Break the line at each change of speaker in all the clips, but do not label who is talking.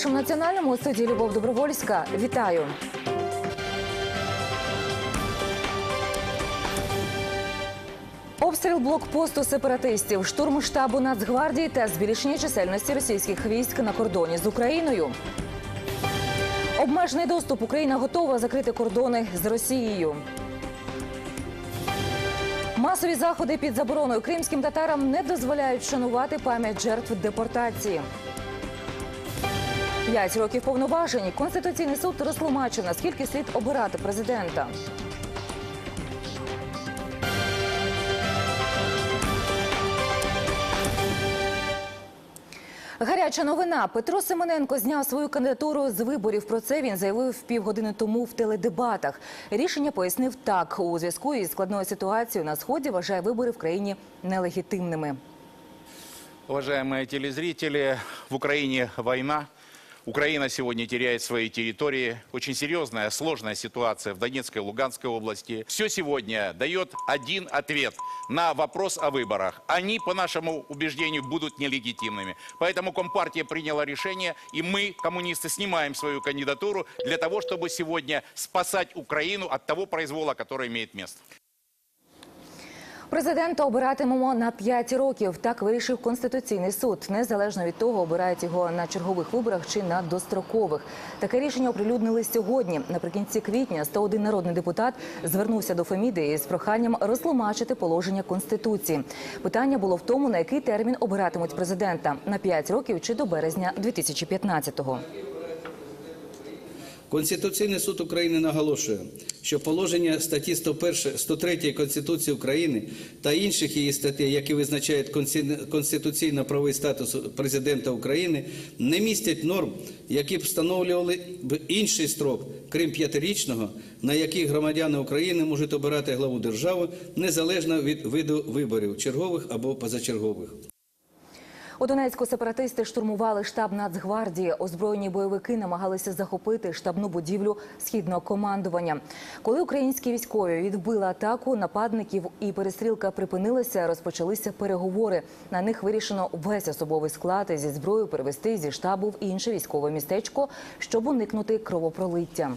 першому національному студії Любов Добровольська. Вітаю. Обстріл блокпосту сепаратистів, штурм штабу Нацгвардії та збільшення чисельності російських військ на кордоні з Україною. Обмежений доступ Україна готова закрити кордони з Росією. Масові заходи під забороною кримським татарам не дозволяють шанувати пам'ять жертв депортації. П'ять років повноважень. Конституційний суд розтлумачив, наскільки слід обирати президента. Гаряча новина. Петро Семененко зняв свою кандидатуру з виборів. Про це він заявив півгодини тому в теледебатах. Рішення пояснив так у зв'язку із складною ситуацією на сході. Вважає вибори в країні нелегітимними.
Уважаемые телезрители, в Украине война. Украина сегодня теряет свои территории. Очень серьезная, сложная ситуация в Донецкой и Луганской области. Все сегодня дает один ответ на вопрос о выборах. Они, по нашему убеждению, будут нелегитимными. Поэтому Компартия приняла решение, и мы, коммунисты, снимаем свою кандидатуру для того, чтобы сегодня спасать Украину от того произвола, который имеет место.
Президента обиратимемо на 5 років. Так вирішив Конституційний суд, незалежно від того, обирають його на чергових виборах чи на дострокових. Таке рішення оприлюднили сьогодні. Наприкінці квітня 101 народний депутат звернувся до Феміди із проханням розтлумачити положення конституції. Питання було в тому, на який термін обиратимуть президента на 5 років чи до березня 2015-го.
Конституційний суд України наголошує, що положення статті 101, 103 Конституції України та інших її статей, які визначають конституційно-правовий статус президента України, не містять норм, які б встановлювали б інший строк, крім п'ятирічного, на який громадяни України можуть обирати главу держави незалежно від виду виборів чергових або позачергових.
У Донецьку сепаратисти штурмували штаб Нацгвардії. Озброєні бойовики намагалися захопити штабну будівлю східного командування. Коли українські військові відбили атаку нападників і перестрілка припинилася, розпочалися переговори. На них вирішено весь особовий склад зі зброєю перевести зі штабу в інше військове містечко, щоб уникнути кровопролиття.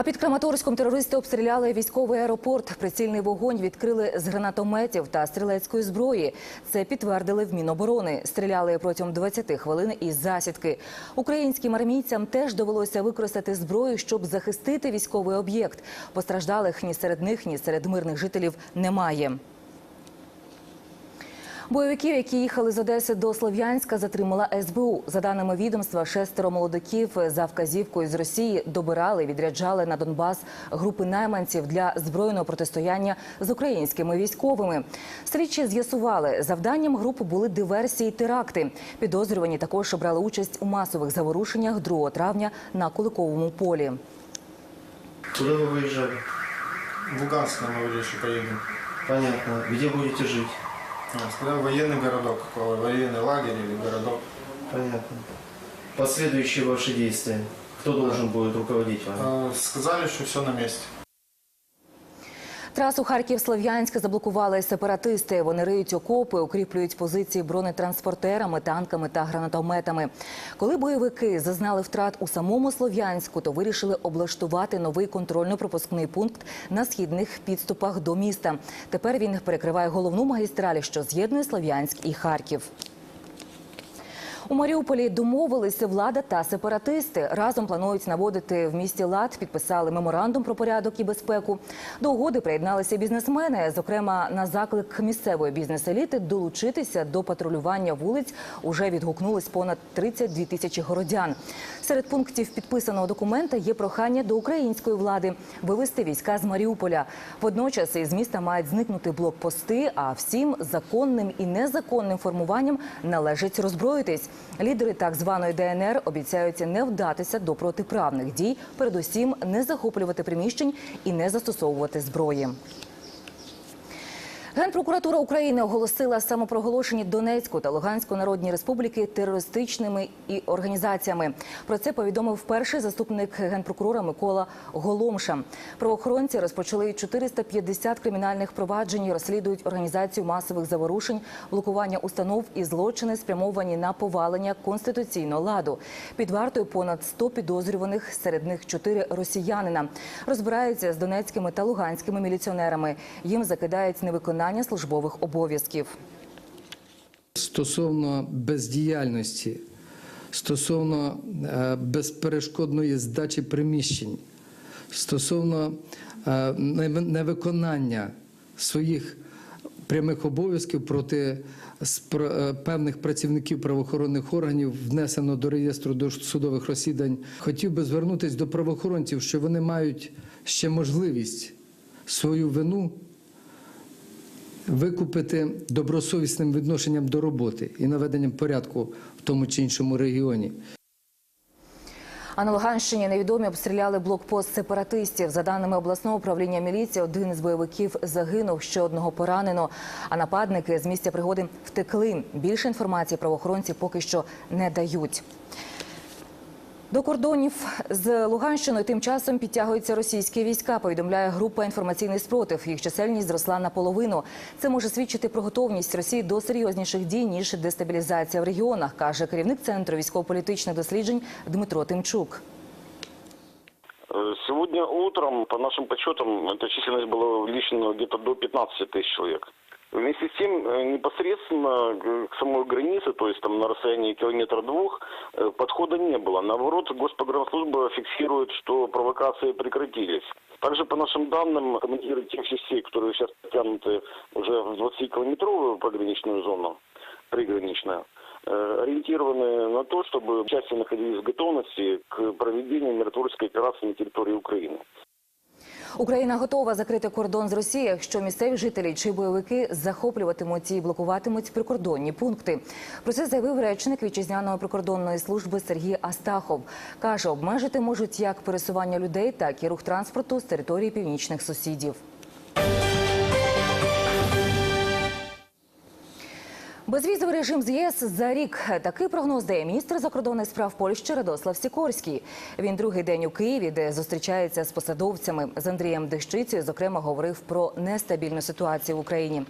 А під Краматорськом терористи обстріляли військовий аеропорт. Прицільний вогонь відкрили з гранатометів та стрілецької зброї. Це підтвердили в Міноборони. Стріляли протягом 20 хвилин із засідки. Українським армійцям теж довелося використати зброю, щоб захистити військовий об'єкт. Постраждалих ні серед них, ні серед мирних жителів немає. Бойовиків, які їхали з Одеси до Слов'янська, затримала СБУ. За даними відомства, шестеро молодиків за вказівкою з Росії добирали, відряджали на Донбас групи найманців для збройного протистояння з українськими військовими. Слідчі з'ясували, завданням групи були диверсії і теракти. Підозрювані також брали участь у масових заворушеннях 2 травня на Куликовому полі.
Куда вы выезжали?
В Луганск нам говорили, что поедем.
Понятно. Где будете жить?
А, сказали, военный городок, военный лагерь или городок.
Понятно. Последующие ваши действия. Кто должен будет руководить вами?
Сказали, что все на месте.
Трасу Харків-Слов'янськ заблокували сепаратисти. Вони риють окопи, укріплюють позиції бронетранспортерами, танками та гранатометами. Коли бойовики зазнали втрат у самому Слов'янську, то вирішили облаштувати новий контрольно-пропускний пункт на східних підступах до міста. Тепер він перекриває головну магістраль, що з'єднує Слов'янськ і Харків. У Маріуполі домовилися влада та сепаратисти. Разом планують наводити в місті лад, підписали меморандум про порядок і безпеку. До угоди приєдналися бізнесмени. Зокрема, на заклик місцевої бізнес-еліти долучитися до патрулювання вулиць уже відгукнулись понад 32 тисячі городян. Серед пунктів підписаного документа є прохання до української влади вивести війська з Маріуполя. Водночас із міста мають зникнути блокпости, а всім законним і незаконним формуванням належить роззброїтись. Лідери так званої ДНР обіцяються не вдатися до протиправних дій, передусім не захоплювати приміщень і не застосовувати зброї. Генпрокуратура України оголосила самопроголошені Донецьку та Луганську народні республіки терористичними і організаціями. Про це повідомив перший заступник генпрокурора Микола Голомша. Правоохоронці розпочали 450 кримінальних проваджень, і розслідують організацію масових заворушень, блокування установ і злочини, спрямовані на повалення конституційного ладу. Під вартою понад 100 підозрюваних, серед них 4 росіянина. Розбираються з донецькими та луганськими міліціонерами. Їм закидають невиконання службових обов'язків.
Стосовно бездіяльності, стосовно е, безперешкодної здачі приміщень, стосовно е, невиконання своїх прямих обов'язків проти е, певних працівників правоохоронних органів внесено до реєстру досудових розслідувань. Хотів би звернутися до правоохоронців, що вони мають ще можливість свою вину викупити добросовісним відношенням до роботи і наведенням порядку в тому чи іншому регіоні.
А на Луганщині невідомі обстріляли блокпост сепаратистів. За даними обласного управління міліції, один із бойовиків загинув, ще одного поранено. А нападники з місця пригоди втекли. Більше інформації правоохоронці поки що не дають. До кордонів з Луганщиною тим часом підтягуються російські війська. Повідомляє група інформаційний спротив. Їх чисельність зросла наполовину. Це може свідчити про готовність Росії до серйозніших дій ніж дестабілізація в регіонах, каже керівник центру військово-політичних досліджень Дмитро Тимчук.
Э, Сегодня утром, по нашим подсчетам, эта численность была увеличена где-то до 15 тысяч человек. Вместе с тем, э, непосредственно к самой границе, то есть там на расстоянии километра двух, э, подхода не было. Наоборот, Госпогранслужба фиксирует, что провокации прекратились. Также, по нашим данным, командиры тех частей, которые сейчас потянуты уже в 20-километровую пограничную зону, приграничную, э, ориентированы на то, чтобы части находились в готовности к проведению миротворческой операции на территории Украины.
Україна готова закрити кордон з Росією, якщо місцеві жителі чи бойовики захоплюватимуть і блокуватимуть прикордонні пункти. Про це заявив речник вітчизняної прикордонної служби Сергій Астахов. каже, обмежити можуть як пересування людей, так і рух транспорту з території північних сусідів. Безвізовий режим з ЄС за рік. Такий прогноз дає міністр закордонних справ Польщі Радослав Сікорський. Він другий день у Києві, де зустрічається з посадовцями. З Андрієм Дещицею, зокрема, говорив про нестабільну ситуацію в Україні.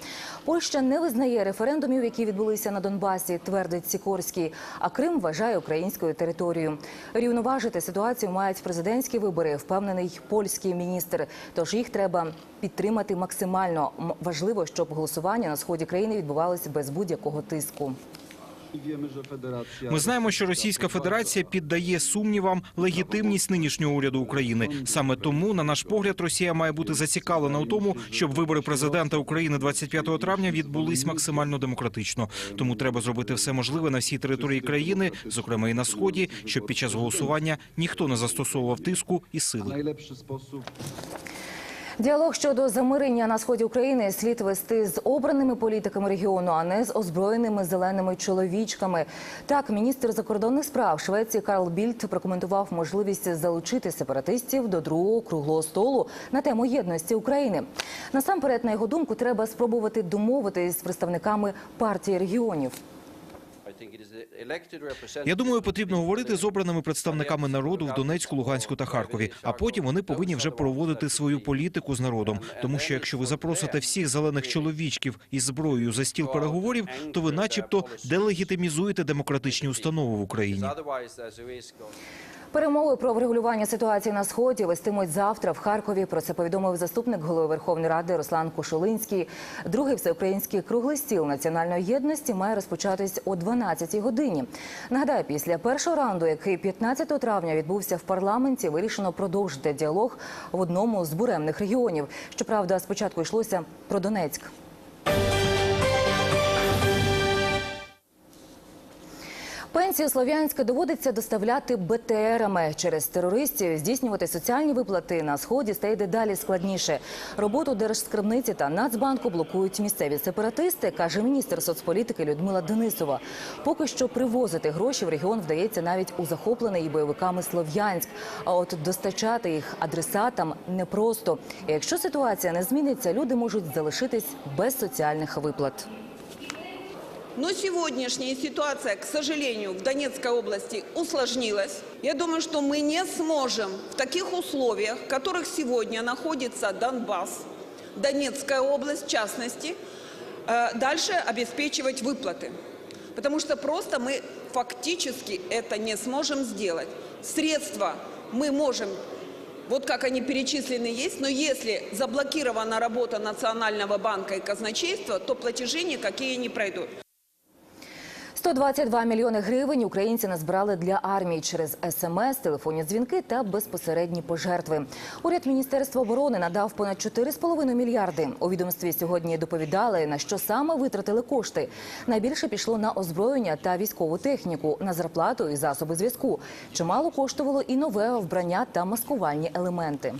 Польща не визнає референдумів, які відбулися на Донбасі, твердить Сікорський. А Крим вважає українською територією. Рівноважити ситуацію мають президентські вибори, впевнений польський міністр. Тож їх треба підтримати максимально. Важливо, щоб голосування на сході країни відбувалося без будь-якого тиску.
Ми знаємо, що Російська Федерація піддає сумнівам легітимність нинішнього уряду України. Саме тому, на наш погляд, Росія має бути зацікавлена у тому, щоб вибори президента України 25 травня відбулись максимально демократично. Тому треба зробити все можливе на всій території країни, зокрема і на сході, щоб під час голосування ніхто не застосовував тиску і сили.
Діалог щодо замирення на сході України слід вести з обраними політиками регіону, а не з озброєними зеленими чоловічками. Так, міністр закордонних справ Швеції Карл Більд прокоментував можливість залучити сепаратистів до другого круглого столу на тему єдності України. Насамперед, на його думку, треба спробувати домовитись з представниками партії регіонів.
Я думаю, потрібно говорити з обраними представниками народу в Донецьку, Луганську та Харкові. А потім вони повинні вже проводити свою політику з народом. Тому що якщо ви запросите всіх зелених чоловічків із зброєю за стіл переговорів, то ви, начебто, делегітимізуєте демократичні установи в Україні.
Перемови про врегулювання ситуації на сході вестимуть завтра в Харкові. Про це повідомив заступник голови Верховної Ради Руслан Кушулинський. Другий всеукраїнський круглий стіл національної єдності має розпочатись о 12-й годині. Нагадаю, після першого раунду, який 15 травня відбувся в парламенті, вирішено продовжити діалог в одному з буремних регіонів. Щоправда, спочатку йшлося про Донецьк. Пенсії Станцію Слов'янське доводиться доставляти БТРами. Через терористів здійснювати соціальні виплати на сході стає дедалі складніше. Роботу Держскарбниці та Нацбанку блокують місцеві сепаратисти, каже міністр соцполітики Людмила Денисова. Поки що привозити гроші в регіон вдається навіть у захоплений бойовиками Слов'янськ. А от достачати їх адресатам непросто. І якщо ситуація не зміниться, люди можуть залишитись без соціальних виплат.
Но сегодняшняя ситуация, к сожалению, в Донецкой области усложнилась. Я думаю, что мы не сможем в таких условиях, в которых сегодня находится Донбасс, Донецкая область в частности, э, дальше обеспечивать выплаты. Потому что просто мы фактически это не сможем сделать. Средства мы можем вот как они перечислены есть, но если заблокирована работа Национального банка и казначейства, то платежи никакие не пройдут.
122 мільйони гривень українці назбирали для армії через смс, телефонні дзвінки та безпосередні пожертви. Уряд Міністерства оборони надав понад 4,5 мільярди. У відомстві сьогодні доповідали, на що саме витратили кошти. Найбільше пішло на озброєння та військову техніку, на зарплату і засоби зв'язку. Чимало коштувало і нове вбрання та маскувальні елементи.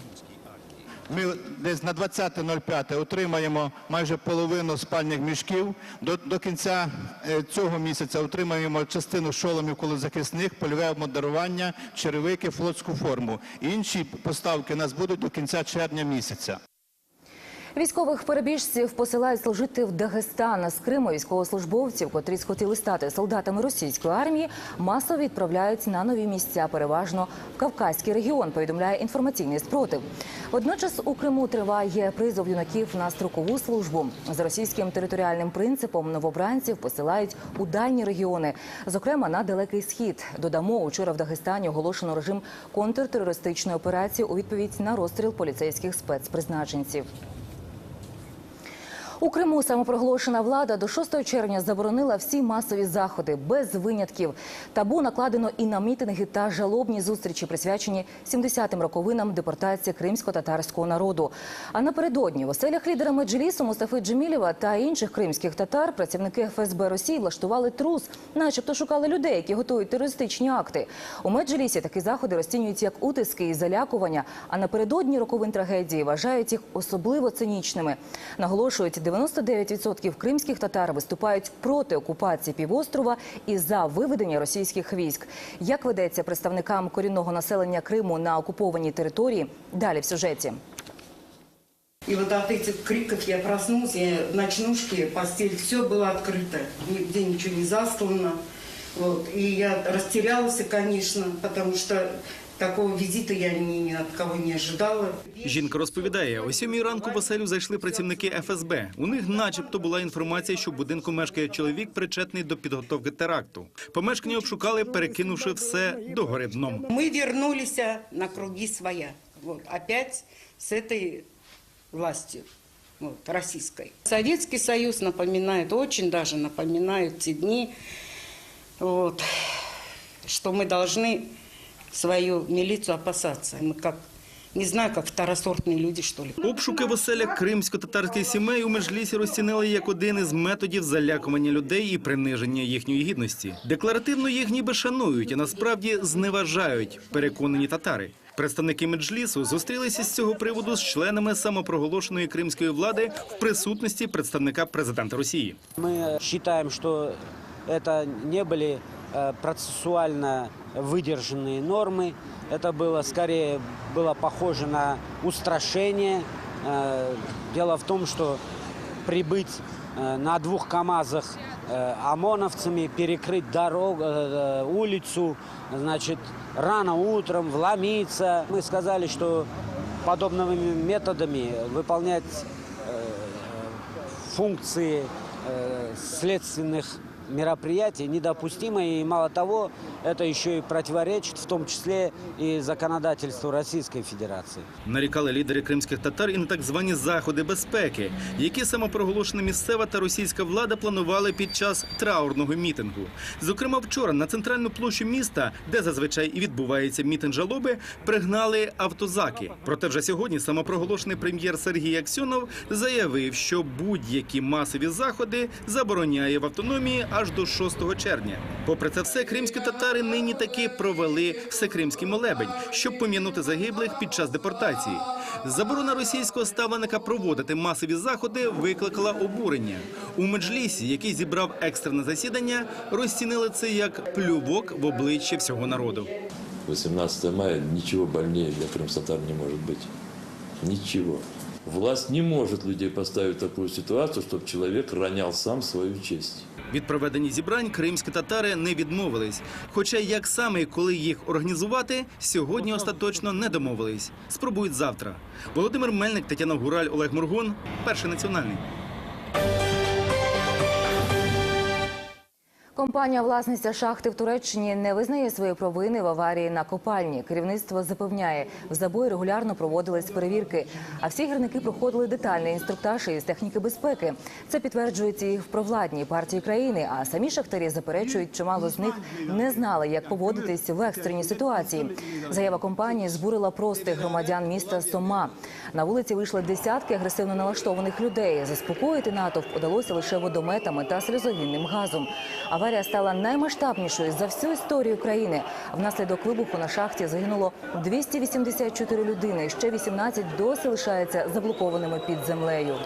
Ми десь на 20.05 отримаємо майже половину спальних мішків. До, до кінця е, цього місяця отримаємо частину шоломів колозахисних, польове обмодарування, черевики, флотську форму. Інші поставки у нас будуть до кінця червня місяця.
Військових перебіжців посилають служити в Дагестан. З Криму військовослужбовців, котрі схотіли стати солдатами російської армії, масово відправляють на нові місця, переважно в Кавказький регіон. Повідомляє інформаційний спротив. Водночас у Криму триває призов юнаків на строкову службу. За російським територіальним принципом новобранців посилають у дальні регіони, зокрема на далекий схід. Додамо, учора в Дагестані оголошено режим контртерористичної операції у відповідь на розстріл поліцейських спецпризначенців. У Криму самопроголошена влада до 6 червня заборонила всі масові заходи без винятків. Табу накладено і на мітинги та жалобні зустрічі, присвячені 70-м роковинам депортації кримсько-татарського народу. А напередодні в оселях лідера Меджлісу Мустафи Джемілєва та інших кримських татар працівники ФСБ Росії влаштували трус, начебто шукали людей, які готують терористичні акти. У Меджлісі такі заходи розцінюють як утиски і залякування. А напередодні роковин трагедії вважають їх особливо цинічними. Наголошують, 99% кримських татар виступають проти окупації півострова і за виведення російських військ. Як ведеться представникам корінного населення Криму на окупованій території? Далі в сюжеті.
И вот от этих криков я проснулась, я в ночнушке, постель, все было открыто, нигде ничего не застлано. Вот. И я растерялась, конечно, потому что такого визита я ни, ни от кого не ожидала.
Жінка розповідає, о сьомій ранку в оселю зайшли працівники ФСБ. У них начебто була інформація, що в будинку мешкає чоловік, причетний до підготовки теракту. Помешкання обшукали, перекинувши все догори дном.
Мы вернулись на круги своя. Вот. Опять с этой властью. Вот, российской. Советский Союз напоминает, очень даже напоминает те дни, вот, что мы должны свою милицию опасаться. Мы как, не знаю, как второсортные люди, что ли.
Обшуки в оселях кримсько-татарських сімей у Межлісі розцінили як один із методів залякування людей і приниження їхньої гідності. Декларативно їх ніби шанують, а насправді зневажають переконані татари. Представники Меджлісу зустрілися з цього приводу з членами самопроголошеної кримської влади в присутності представника президента Росії.
Мы считаем, что это не были э, процессуально выдержанные нормы. Это было скорее было похоже на устрашение. Э, Дело в том, что прибыть э, на двух КАМАЗах э, ОМОНовцами, перекрыть дорогу, э, улицу, значит, рано утром вломиться. Мы сказали, что подобными методами выполнять э, функции э, следственных мероприятий недопустимо. И мало того, это еще и противоречит в том числе и законодательству Российской Федерации.
Нарікали лідери кримських татар і на так звані заходи безпеки, які самопроголошена місцева та російська влада планували під час траурного мітингу. Зокрема, вчора на центральну площу міста, де зазвичай і відбувається мітинг жалоби, пригнали автозаки. Проте вже сьогодні самопроголошений прем'єр Сергій Аксьонов заявив, що будь-які масові заходи забороняє в автономії, аж до 6 червня. Попри це все, кримські татари нині таки провели всекримський молебень, щоб пом'янути загиблих під час депортації. Заборона російського ставленика проводити масові заходи викликала обурення. У меджлісі, який зібрав екстрене засідання, розцінили це як плювок в обличчя всього народу.
18 мая ничего больнее для крымсатар не может быть. Ничего. Власть не может людей поставить в такую ситуацию, чтобы человек ронял сам свою честь.
Від проведення зібрань кримські татари не відмовились. Хоча як саме і коли їх організувати, сьогодні остаточно не домовились. Спробують завтра. Володимир Мельник, Тетяна Гураль, Олег Мургун. Перший національний.
Компанія власниця шахти в Туреччині не визнає свої провини в аварії на копальні. Керівництво запевняє, в забої регулярно проводились перевірки. А всі гірники проходили детальний інструктаж із техніки безпеки. Це підтверджують і в провладній партії країни. А самі шахтарі заперечують, чимало з них не знали, як поводитись в екстреній ситуації. Заява компанії збурила простих громадян міста Сома. На вулиці вийшли десятки агресивно налаштованих людей. Заспокоїти натовп удалося лише водометами та сльозогінним газом. Аварія стала наймасштабнішою за всю історію країни. Внаслідок вибуху на шахті загинуло 284 людини. Ще 18 досі лишаються заблокованими під землею.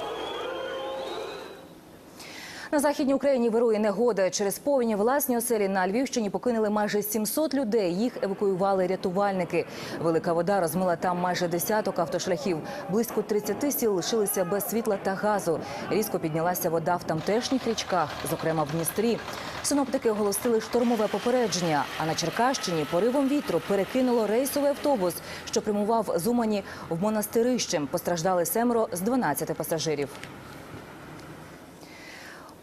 На західній Україні вирує негода. Через повені власні оселі на Львівщині покинули майже 700 людей. Їх евакуювали рятувальники. Велика вода розмила там майже десяток автошляхів. Близько 30 сіл лишилися без світла та газу. Різко піднялася вода в тамтешніх річках, зокрема в Дністрі. Синоптики оголосили штормове попередження. А на Черкащині поривом вітру перекинуло рейсовий автобус, що прямував з Умані в монастирище. Постраждали семеро з 12 пасажирів.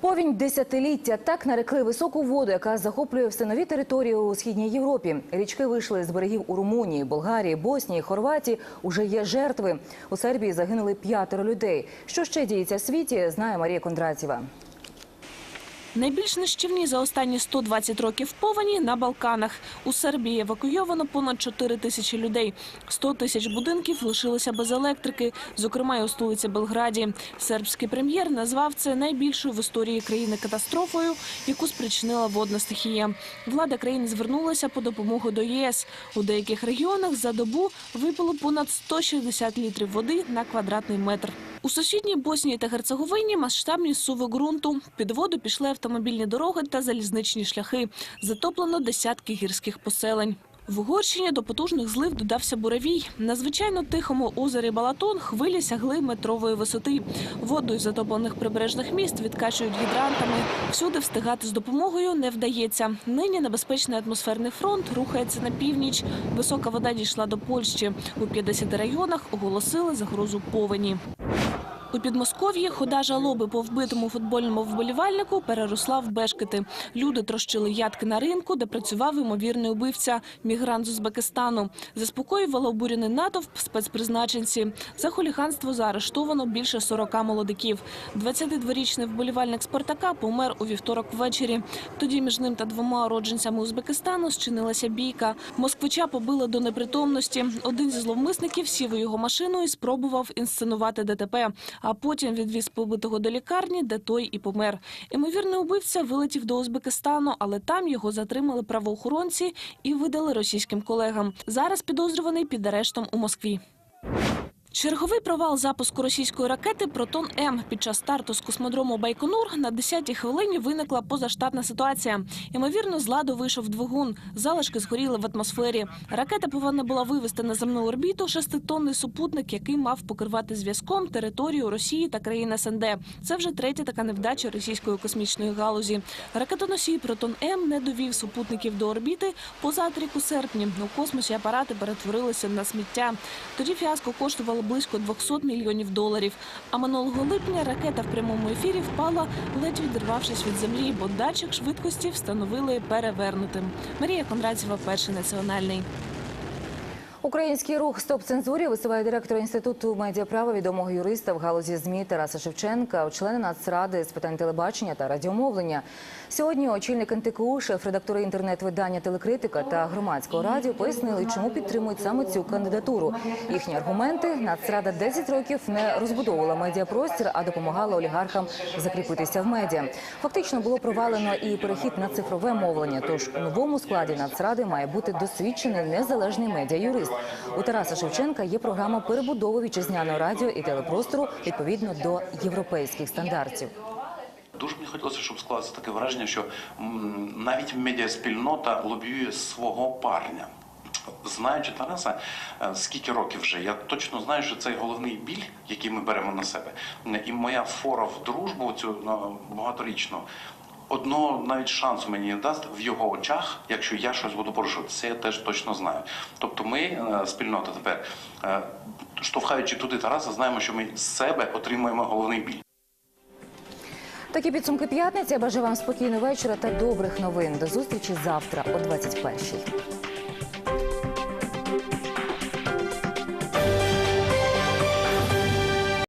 Повінь десятиліття так нарекли високу воду, яка захоплює все нові території у східній Європі. Річки вийшли з берегів у Румунії, Болгарії, Боснії, Хорватії. Уже є жертви. У Сербії загинули п'ятеро людей. Що ще діється в світі, знає Марія Кондратєва.
Найбільш нищівні за останні 120 років повені на Балканах. У Сербії евакуйовано понад 4 тисячі людей. 100 тисяч будинків лишилися без електрики, зокрема й у столиці Белграді. Сербський прем'єр назвав це найбільшою в історії країни катастрофою, яку спричинила водна стихія. Влада країни звернулася по допомогу до ЄС. У деяких регіонах за добу випало понад 160 літрів води на квадратний метр. У сусідній Боснії та Герцеговині масштабні суви ґрунту. Під воду пішли автомобільні дороги та залізничні шляхи. Затоплено десятки гірських поселень. В Угорщині до потужних злив додався буревій. На звичайно тихому озері Балатон хвилі сягли метрової висоти. Воду із затоплених прибережних міст відкачують гідрантами. Всюди встигати з допомогою не вдається. Нині небезпечний атмосферний фронт рухається на північ. Висока вода дійшла до Польщі. У 50 районах оголосили загрозу повені. У Підмосков'ї хода жалоби по вбитому футбольному вболівальнику переросла в бешкети. Люди трощили ядки на ринку, де працював ймовірний убивця – мігрант з Узбекистану. Заспокоювали обурений натовп спецпризначенці. За хуліганство заарештовано більше 40 молодиків. 22-річний вболівальник «Спартака» помер у вівторок ввечері. Тоді між ним та двома уродженцями Узбекистану зчинилася бійка. Москвича побили до непритомності. Один зі зловмисників сів у його машину і спробував інсценувати ДТП а потім відвіз побитого до лікарні, де той і помер. Імовірний убивця вилетів до Узбекистану, але там його затримали правоохоронці і видали російським колегам. Зараз підозрюваний під арештом у Москві. Черговий провал запуску російської ракети Протон М під час старту з космодрому Байконур на 10-й хвилині виникла позаштатна ситуація. Ймовірно, з ладу вийшов двигун. Залишки згоріли в атмосфері. Ракета повинна була вивести на земну орбіту шеститонний супутник, який мав покривати зв'язком територію Росії та країн СНД. Це вже третя така невдача російської космічної галузі. Ракетоносій Протон М не довів супутників до орбіти поза рік у серпні. У космосі апарати перетворилися на сміття. Тоді фіаско коштувало близько 200 мільйонів доларів. А минулого липня ракета в прямому ефірі впала, ледь відірвавшись від землі, бо датчик швидкості встановили перевернутим. Марія Кондратєва, перший національний.
Український рух Стоп цензурі висуває директора інституту медіаправа відомого юриста в галузі змі Тараса Шевченка, члени Нацради з питань телебачення та радіомовлення. Сьогодні очільник НТКУ, шеф-редактори інтернет-видання Телекритика та громадського радіо пояснили, чому підтримують саме цю кандидатуру. Їхні аргументи Нацрада 10 років не розбудовувала медіапростір, а допомагала олігархам закріпитися в медіа. Фактично було провалено і перехід на цифрове мовлення. Тож у новому складі Нацради має бути досвідчений незалежний медіа-юрист. У Тараса Шевченка є програма перебудови вітчизняного радіо і телепростору відповідно до європейських стандартів.
Дуже мені хотілося, щоб склалося таке враження, що навіть медіаспільнота лобіює свого парня. Знаючи Тараса, е, скільки років вже, я точно знаю, що цей головний біль, який ми беремо на себе, і моя фора в дружбу цю ну, багаторічну, одного навіть шансу мені не дасть в його очах, якщо я щось буду порушувати. Це я теж точно знаю. Тобто ми, е, спільнота тепер, е, штовхаючи туди Тараса, знаємо, що ми з себе отримуємо головний біль.
Такі підсумки п'ятниці. Я бажаю вам спокійного вечора та добрих новин. До зустрічі завтра о 21-й.